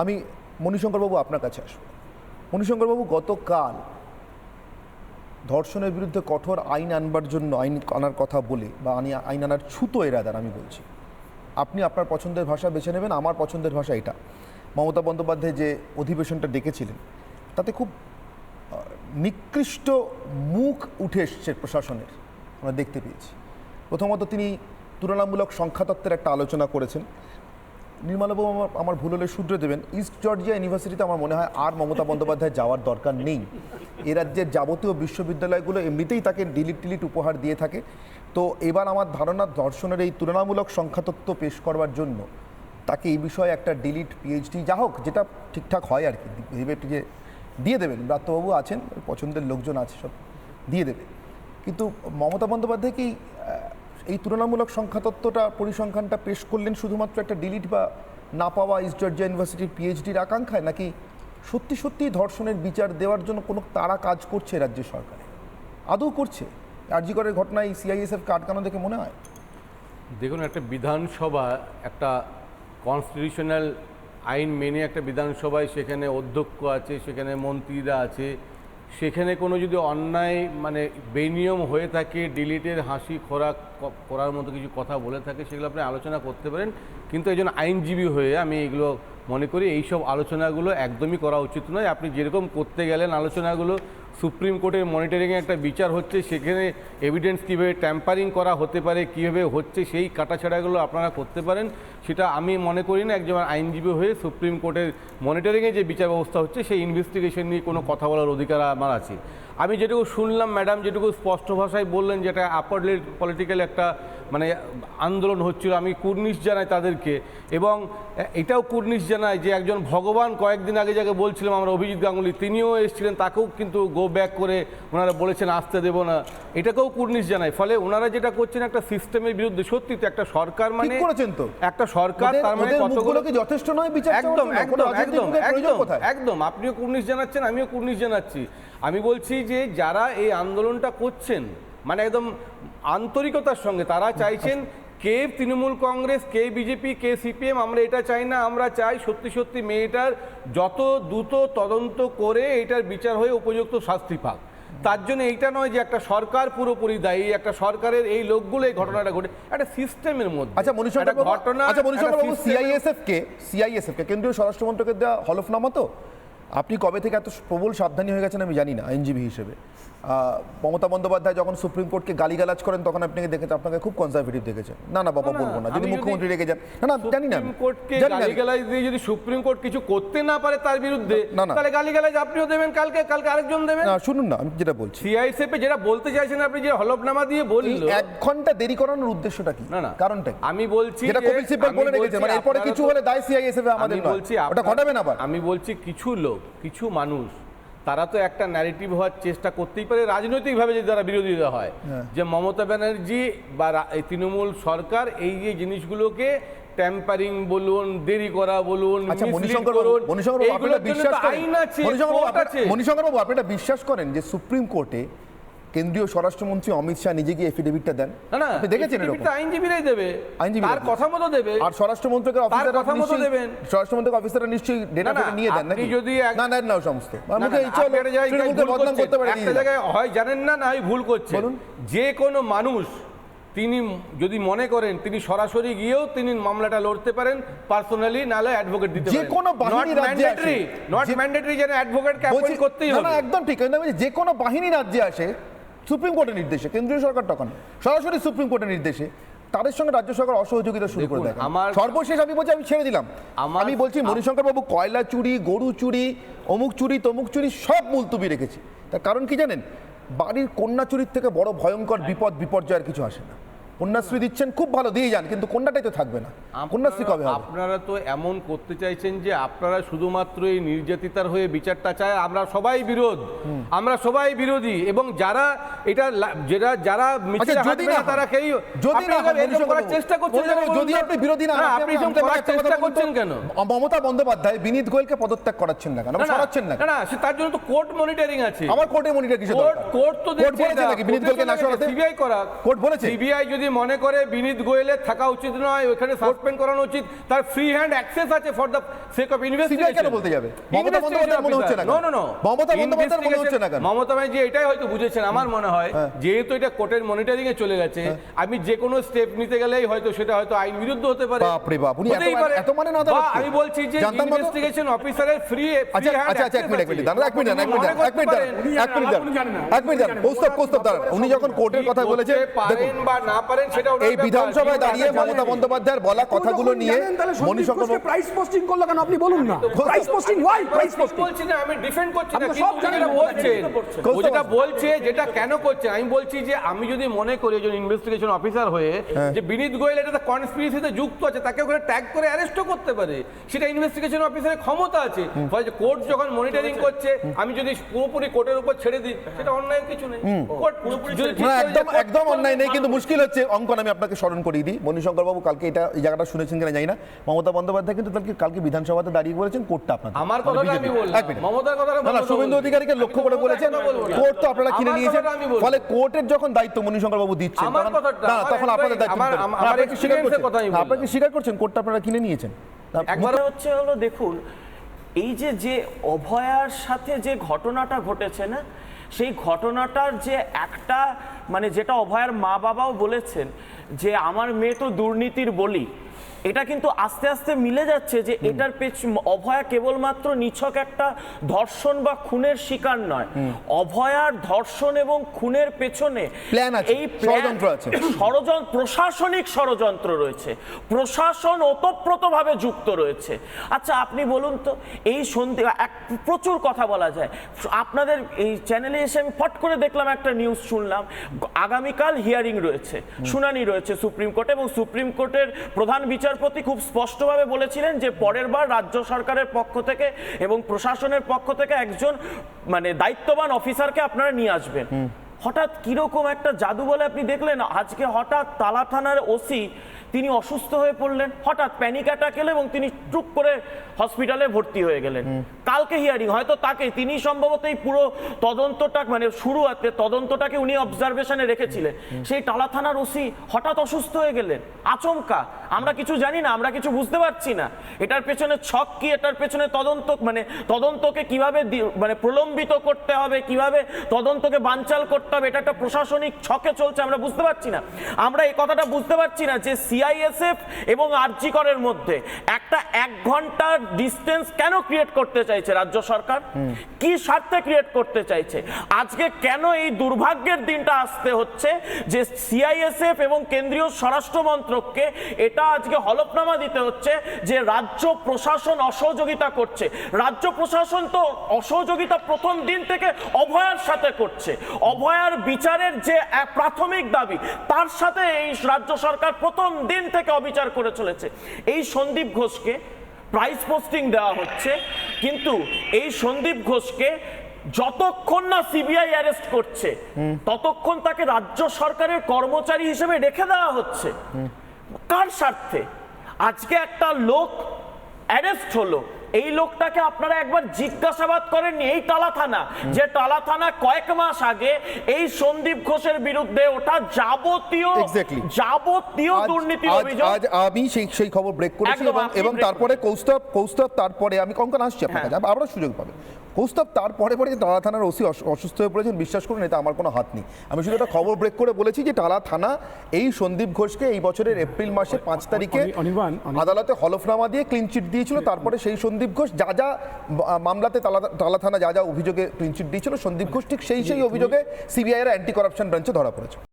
আমি মণিশঙ্করবাবু আপনার কাছে আসব। মণিশঙ্করবাবু গতকাল ধর্ষণের বিরুদ্ধে কঠোর আইন আনবার জন্য আইন আনার কথা বলে বা আনি আইন আনার ছুতো এরাদার আমি বলছি। আপনি আপনার পছন্দের ভাষা বেছে নেবেন, আমার পছন্দের ভাষা এটা। মমতা বন্দ্যোপাধ্যায় যে অধিবেশনটা ডেকেছিলেন, তাতে খুব নিকৃষ্ট মুখ উঠে এসছে প্রশাসনের, আমরা দেখতে পেয়েছি। প্রথমত তিনি তুলনামূলক সংখ্যাতত্ত্বের একটা আলোচনা করেছেন। নির্মলাবাবু আমার আমার ভুল হলে শুধরে দেবেন। ইস্ট জর্জিয়া ইউনিভার্সিটিতে আমার মনে হয় আর মমতা বন্দ্যোপাধ্যায় যাওয়ার দরকার নেই। এ রাজ্যের যাবতীয় বিশ্ববিদ্যালয়গুলো এমনিতেই তাকে ডিলিট টিলিট উপহার দিয়ে থাকে। তো এবার আমার ধারণা দর্শনের এই তুলনামূলক সংখ্যাতত্ত্ব পেশ করবার জন্য তাকে এই বিষয়ে একটা ডিলিট পিএইচডি যা হোক, যেটা ঠিকঠাক হয় আর কি। যে দিয়ে দেবেন। ব্রাত্যবাবু আছেন, পছন্দের লোকজন আছে সব, দিয়ে দেবে। কিন্তু মমতা বন্দ্যোপাধ্যায় কি তুলনামূলক সংখ্যাতত্ত্বটা, পরিসংখ্যানটা পেশ করলেন শুধুমাত্র একটা ডিলিট বা না পাওয়া ইস্ট জর্জিয়া ইউনিভার্সিটির পিএইচডির আকাঙ্ক্ষায়, নাকি সত্যি সত্যি ধর্ষণের বিচার দেওয়ার জন্য কোনো তারা কাজ করছে রাজ্য সরকারে? আদৌ করছে? আরজিকরের ঘটনায় সিআইএসএফকে আটকানো দেখে মনে হয়? দেখুন, একটা বিধানসভা, একটা কনস্টিটিউশনাল আইন মেনে একটা বিধানসভায় সেখানে অধ্যক্ষ আছে, সেখানে মন্ত্রীরা আছে সেখানে কোনো যদি অন্যায় মানে বেনিয়ম হয়ে থাকে, ডিলিটের হাসি খোরাক করার মতো কিছু কথা বলে থাকে, সেগুলো আপনি আলোচনা করতে পারেন। কিন্তু একজন আইনজীবী হয়ে আমি এগুলো মনে করি, এইসব আলোচনাগুলো একদমই করা উচিত নয়। আপনি যেরকম করতে গেলেন আলোচনাগুলো সুপ্রিম কোর্টের মনিটরিংয়ে একটা বিচার হচ্ছে, সেখানে এভিডেন্স কীভাবে ট্যাম্পারিং করা হতে পারে, কীভাবে হচ্ছে, সেই কাটাছাড়াগুলো আপনারা করতে পারেন, সেটা আমি মনে করি না, একজন আইনজীবী হয়ে সুপ্রিম কোর্টের মনিটরিংয়ে যে বিচার ব্যবস্থা হচ্ছে, সেই ইনভেস্টিগেশন নিয়ে কোনো কথা বলার অধিকার আমার আছে। আমি যেটুকু শুনলাম ম্যাডাম যেটুকু স্পষ্ট ভাষায় বললেন, যেটা আপার পলিটিক্যাল একটা মানে আন্দোলন হচ্ছিল, আমি কুর্নিশ জানাই তাদেরকে। এবং এটাও কুর্নিশ জানাই যে একজন ভগবান কয়েকদিন আগে যাকে বলছিলাম আমরা অভিজিৎ গাঙ্গুলি, তিনিও এসেছিলেন, তাকেও কিন্তু গো ব্যাক করে ওনারা বলেছেন আসতে দেবো না। এটাকেও কুর্নিশ জানায়। ফলে ওনারা যেটা করছেন একটা সিস্টেমের বিরুদ্ধে সত্যি তো একটা সরকার মানে করেছেন তো। একটা সরকার তার মানে ওদের কতগুলো কি যথেষ্ট নয় বিচার একদম একদম একদম একদম? একদম। আপনিও কুর্নিশ জানাচ্ছেন আমিও কুর্নিশ জানাচ্ছি। আমি বলছি যে যারা এই আন্দোলনটা করছেন মানে একদম আন্তরিকতার সঙ্গে তারা চাইছেন কে তৃণমূল কংগ্রেস কে বিজেপি কে সিপিএম আমরা এটা চাই না আমরা চাই সত্যি সত্যি মেয়েটার যত দ্রুত তদন্ত করে এটার বিচার হয়ে উপযুক্ত শাস্তি পাক। তার জন্য এইটা নয় যে একটা সরকার পুরোপুরি দায়ী একটা সরকারের এই লোকগুলো এই ঘটনাটা ঘটে একটা সিস্টেমের মধ্যে। আচ্ছা বাবু ঘটনা আচ্ছা system-এর- সিআইএসএফ কে সিআইএসএফ কে কেন্দ্রীয় স্বরাষ্ট্র মন্ত্রকের দেওয়া হলফনামা তো? আপনি কবে থেকে এত প্রবল সাবধানী হয়ে গেছেন আমি জানি না আইনজীবী হিসেবে। মমতা বন্দ্যোপাধ্যায় যখন সুপ্রিম কোর্টকে গালিগালাজ করেন তখন আপনাকে দেখেছেন আপনাকে খুব কনজারভেটিভ দেখেছেন। না না বাবা বলব না। যদি মুখ্যমন্ত্রী রেগে যান। না না জানি না। কোর্টকে গালিগালাজ দিয়ে যদি সুপ্রিম কোর্ট কিছু করতে না পারে তার বিরুদ্ধে। তাহলে গালিগালাজ আপনিও দেবেন কালকে কালকে আরেকজন দেবেন? না শুনুন না আমি যেটা বলছি। সিআইএসএফ যেটা বলতে চাইছেন আপনি যে হলফনামা দিয়ে বলল। এক ঘণ্টা দেরি করানোর উদ্দেশ্যটা কি? না না। কারণটা আমি বলছি যেটা কপিল সিব্বল বলে রেখেছে মানে এরপরে কিছু হলে দায় সিআইএসএফ আমাদের নয়। বলছি ওটা ঘটাবেন আবার। আমি বলছি কিছু লোক কিছু মানুষ তারা তো একটা ন্যারেটিভ হওয়ার চেষ্টা করতেই পারে রাজনৈতিকভাবে যদি তারা বিরোধিতা হয়। হ্যাঁ। যে মমতা ব্যানার্জি বা এই তৃণমূল সরকার এই যে জিনিসগুলোকে ট্যাম্পারিং বলুন দেরি করা বলুন আচ্ছা মণিশঙ্কর বাবু আপনি এটা বিশ্বাস করেন? যে সুপ্রিম কোর্টে কেন্দ্রীয় স্বরাষ্ট্রমন্ত্রী অমিত শাহ নিজে গিয়ে এফিডেভিটটা দেন। না না আপনি দেখেছেন এরকম? আইনজীবীরাই দেবে। আইনজীবীরা তার কথা মতো দেবে। আর স্বরাষ্ট্রমন্ত্রকের অফিসাররা কথা মতো দেবেন। স্বরাষ্ট্রমন্ত্রক অফিসাররা নিশ্চয়ই ডেটা না, না, নিয়ে দেন নাকি? যদি না না ও সমস্ত। না, মুখে ইচ্ছা হলো তৃণমূলকে বদনাম করতে পারে একটা জায়গায় হয় জানেন না না ভুল করছেন। বলুন। যে কোনো মানুষ তিনি যদি মনে করেন তিনি সরাসরি গিয়েও তিনি মামলাটা লড়তে পারেন পার্সোনালি নালে অ্যাডভোকেট দিতে যে কোনো বাহিনী রাজ্যে আসে, নট ম্যান্ডেটরি যেন অ্যাডভোকেটকে অ্যাপয়েন্ট করতেই হবে না একদম ঠিক। যে কোনো বাহিনী রাজ্যে আসে সুপ্রিম কোর্টের নির্দেশে কেন্দ্রীয় সরকার তখন সরাসরি সুপ্রিম কোর্টের নির্দেশে তাদের সঙ্গে রাজ্য সরকার অসহযোগিতা শুরু করে দেয় আমার- সর্বশেষ আমি বলছি আমি ছেড়ে দিলাম। আমি বলছি মণিশঙ্কর বাবু কয়লা চুরি গরু চুরি অমুক চুরি তমুক চুরি সব মুলতুবি রেখেছি। তার কারণ কি জানেন? বাড়ির কন্যা চুরির থেকে বড় ভয়ঙ্কর বিপদ বিপর্যয়ের কিছু আসে না। কন্যাশ্রী দিচ্ছেন খুব ভালো দিয়ে যান কিন্তু কন্যাটাই তো থাকবে না। কন্যাশ্রী কবে আপনারা- হবে? আপনারা তো এমন করতে চাইছেন যে আপনারা শুধুমাত্র এই নির্যাতিতার হয়ে বিচারটা চায় আমরা সবাই বিরোধ। আমরা সবাই বিরোধী এবং যারা এটা যারা মিছিলে আচ্ছা, হাঁটবে না তারা কেউ যদি না এরকম করার চেষ্টা করছেন যদি আপনি বিরোধী না আপনি আপনি এরকম করার চেষ্টা করছেন কেন? মমতা বন্দ্যোপাধ্যায় বিনীত গোয়েলকে পদত্যাগ করাচ্ছেন না কেন? সরাচ্ছেন না না তার জন্য তো কোর্ট মনিটরিং আছে। আমার কোর্টে মনিটর কিছু কোর্ট কোর্ট তো কোর্ট বলেছে নাকি বিনীত গোয়েলকে না সরাতে সিবিআই করা। কোর্ট বলেছে? সিবিআই যদি মনে করে বিনীত গোয়েলের থাকা উচিত নয় ওখানে সাসপেন্ড করানো উচিত। তার ফ্রি হ্যান্ড অ্যাক্সেস আছে for the sake of investigation কেন বলতে যাবে? মমতা বন্দ্যোপাধ্যায়ের মনে হচ্ছে না? নো নো নো মমতা বন্দ্যোপাধ্যায়ের মনে হচ্ছে না কেন? হ্যাঁ। মমতা ব্যানার্জি এটাই হয়তো বুঝেছেন। আমার মনে হয় যেহেতু এটা কোর্টের মনিটরিং এ চলে গেছে আমি যে কোনো স্টেপ নিতে গেলেই হয়তো সেটা হয়তো আইন বিরুদ্ধ হতে পারে। বাপরে বাপ, উনি এত- মানেন আদালতকে? বা আমি বলছি যে না? ইনভেস্টিগেশন অফিসারের ফ্রি আচ্ছা আচ্ছা এক মিনিট এক মিনিট দাঁড়ান এক মিনিট এক মিনিট এক মিনিট দাঁড়ান, এক মিনিট দাঁড়ান, এক মিনিট দাঁড়ান। উনি যখন কোর্টের কথা বলেছেন পারেন দেখুন। বা না পারেন এই। বিধানসভায় দাঁড়িয়ে মমতা বন্দ্যোপাধ্যায়ের বলা কথাগুলো নিয়ে মনীষঙ্কর প্রাইস পোস্টিং করল কেন আপনি? বলুন না। প্রাইস পোস্টিং ওয়াই প্রাইস আমি পোস্টিং বলছি না আমি ডিফেন্ড করছি না সব আপনি বলছেন ও যেটা বলছে যেটা কেন করছে আমি বলছি যে আমি যদি মনে করি একজন ইনভেস্টিগেশন অফিসার হয়ে হ্যাঁ। যে বিনীত গোয়েল এটা কনস্পিরেসিতে যুক্ত আছে তাকে ওখানে ট্যাগ করে অ্যারেস্টও করতে পারে। সেটা ইনভেস্টিগেশন অফিসারের ক্ষমতা আছে। ফলে কোর্ট যখন মনিটরিং করছে আমি যদি পুরোপুরি কোর্টের উপর ছেড়ে দিই সেটা অন্যায় কিছু নেই। কোর্ট পুরোপুরি একদম একদম অন্যায় নেই কিন্তু মুশকিল হচ্ছে অঙ্কন আমি আপনাকে স্মরণ করিয়ে দিই। মনীশঙ্কর বাবু কালকে এটা এই জায়গাটা শুনেছেন কিনা জানি না। মমতা বন্দ্যোপাধ্যায় কিন্তু কালকে কালকে বিধানসভাতে দাঁড়িয়ে বলেছেন কোর্টটা আপনাদের আমার মানে কথাটা আমি বললাম। মমতার কথাটা না শুভেন্দু অধিকারীকে লক্ষ্য করে বলেছেন। কোর্ট তো আপনারা কিনে নিয়েছেন। ফলে কোর্টের যখন দায়িত্ব মনীশঙ্কর বাবু দিচ্ছেন না তখন আপনাদের দায়িত্ব আমার- নিতে হবে। আমার না, আপনি কি স্বীকার করছেন। আপনারা স্বীকার করছেন কোর্টটা আপনারা কিনে নিয়েছেন। একবার হচ্ছে হলো দেখুন এই যে যে অভয়ার সাথে যে ঘটনাটা ঘটেছে না সেই ঘটনাটার যে একটা মানে যেটা অভয়ের মা বাবাও বলেছেন যে, আমার মেয়ে তো দুর্নীতির বলি। এটা কিন্তু আস্তে আস্তে মিলে যাচ্ছে যে এটার পেছ অভয়া কেবলমাত্র নিছক একটা ধর্ষণ বা খুনের শিকার নয়। অভয়ার ধর্ষণ এবং খুনের পেছনে এই ষড়যন্ত্র প্রশাসনিক ষড়যন্ত্র রয়েছে। প্রশাসন ওতপ্রোতভাবে যুক্ত রয়েছে। আচ্ছা আপনি বলুন তো এই সন্ধে এক প্রচুর কথা বলা যায়। আপনাদের এই চ্যানেলে এসে আমি ফট করে দেখলাম একটা নিউজ শুনলাম। আগামীকাল হিয়ারিং রয়েছে শুনানি রয়েছে সুপ্রিম কোর্টে এবং সুপ্রিম কোর্টের প্রধান বিচারপতি খুব স্পষ্টভাবে বলেছিলেন যে পরের বার রাজ্য সরকারের পক্ষ থেকে এবং প্রশাসনের পক্ষ থেকে একজন মানে দায়িত্ববান অফিসারকে আপনারা নিয়ে আসবেন। হঠাৎ কীরকম একটা জাদু বলে আপনি দেখলেন? আজকে হঠাৎ তালা থানার ওসি তিনি অসুস্থ হয়ে পড়লেন হঠাৎ প্যানিক অ্যাটাক এলো এবং তিনি টুক করে হসপিটালে ভর্তি হয়ে গেলেন। কালকে হিয়ারিং হয়তো তাকে তিনি সম্ভবত এই পুরো তদন্তটা মানে শুরুয়াতে তদন্তটাকে উনি অবজারভেশনে রেখেছিলেন। সেই টালা থানার ওসি হঠাৎ অসুস্থ হয়ে গেলেন। আচমকা আমরা কিছু জানি না আমরা কিছু বুঝতে পারছি না। এটার পেছনে ছক কি এটার পেছনে তদন্ত মানে তদন্তকে কীভাবে মানে প্রলম্বিত করতে হবে কীভাবে তদন্তকে বানচাল করতে হবে এটা একটা প্রশাসনিক ছকে চলছে আমরা বুঝতে পারছি না। আমরা এই কথাটা বুঝতে পারছি না যে সিআইএসএফ এবং আরজিকরের মধ্যে একটা এক ঘণ্টার ডিস্টেন্স কেন ক্রিয়েট করতে চাইছে রাজ্য সরকার? কি স্বার্থে ক্রিয়েট করতে চাইছে? আজকে কেন এই দুর্ভাগ্যের দিনটা আসতে হচ্ছে যে সিআইএসএফ এবং কেন্দ্রীয় স্বরাষ্ট্র মন্ত্রককে এটা আজকে হলফনামা দিতে হচ্ছে যে রাজ্য প্রশাসন অসহযোগিতা করছে। রাজ্য প্রশাসন তো অসহযোগিতা প্রথম দিন থেকে অভয়ার সাথে করছে। অভয়ার বিচারের যে প্রাথমিক দাবি তার সাথে এই রাজ্য সরকার প্রথম দিন থেকে অবিচার করে চলেছে। এই সন্দীপ ঘোষকে প্রাইস পোস্টিং দেওয়া হচ্ছে কিন্তু এই সন্দীপ ঘোষকে যতক্ষণ না সিবিআই অ্যারেস্ট করছে ততক্ষণ তাকে রাজ্য সরকারের কর্মচারী হিসেবে রেখে দেওয়া হচ্ছে। কার স্বার্থে? আজকে একটা লোক অ্যারেস্ট হলো এই লোকটাকে আপনারা একবার জিজ্ঞাসাবাদ করেননি এই টালা থানা। যে টালা থানা কয়েক মাস আগে এই সন্দীপ ঘোষের বিরুদ্ধে ওটা যাবতীয় যাবতীয় দুর্নীতি অভিযোগ। আজ আমি সেই সেই খবর ব্রেক করেছি এবং এবং তারপরে কৌস্তব কৌস্তব তারপরে আমি কঙ্কন আসছি আপনার হ্যাঁ। কাছে আবারও সুযোগ পাবে কৌস্তব তারপরে পরে যে টালা থানার ওসি অসুস্থ হয়ে পড়েছেন বিশ্বাস করুন এটা আমার কোনো হাত নেই। আমি শুধু একটা খবর ব্রেক করে বলেছি যে টালা থানা এই সন্দীপ ঘোষকে এই বছরের এপ্রিল মাসে পাঁচ তারিখে আদালতে হলফনামা দিয়ে ক্লিন চিট দিয়েছিল। তারপরে সেই সন্দীপ ঘোষ যা যা মামলাতে টালা টালা থানা যা যা অভিযোগে ক্লিন চিট দিয়েছিল সন্দীপ ঘোষ ঠিক সেই সেই অভিযোগে সিবিআই এর অ্যান্টি করাপশন ব্রাঞ্চে ধরা পড়েছে।